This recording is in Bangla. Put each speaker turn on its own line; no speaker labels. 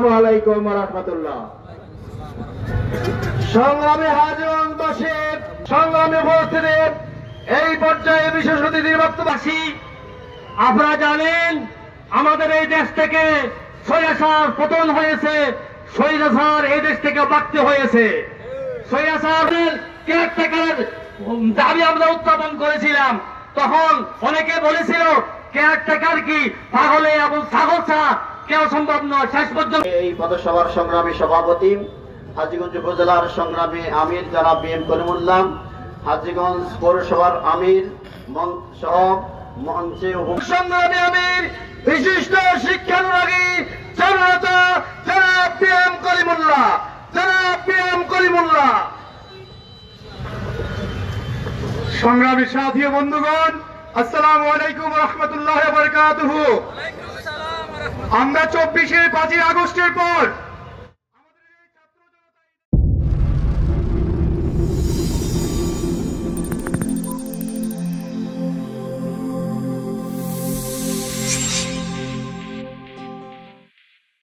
আলাইকুম রহমতুল্লাহ। সংগ্রামে হাজন সংগ্রামে উপস্থিতি, এই পর্যায়ে বিশেষ অতিথির বক্তব্যবাসী আপনারা জানেন, আমাদের এই দেশ থেকে সৈয়াসার পতন হয়েছে সৈয়াসার এই দেশ থেকে বাড়তে হয়েছে। সৈয়াসারের দাবি আমরা উত্থাপন করেছিলাম। তখন অনেকে বলেছিল কেয়ারটেকার কি? পাগলে এবং ছাগল ছাড়া কেউ সম্ভব নয় শেষ পর্যন্ত।
এই পদসভার সংগ্রামী সভাপতি হাজিগঞ্জ উপজেলার সংগ্রামী আমির যারা বি এম করিমুল্লাহ হাজিগঞ্জ পৌরসভার আমির সহ মঞ্চে
সংগ্রামী আমির বিশিষ্ট শিক্ষানুরাগী জনতা জনাব পি এম করিমুল্লাহ জনাব পি এম করিমুল্লাহ। সংগ্রামী সাথী বন্ধুগণ আসসালামু আলাইকুম রহমতুল্লাহ বরকাতুহু আমরা চব্বিশে পাঁচই আগস্টের পর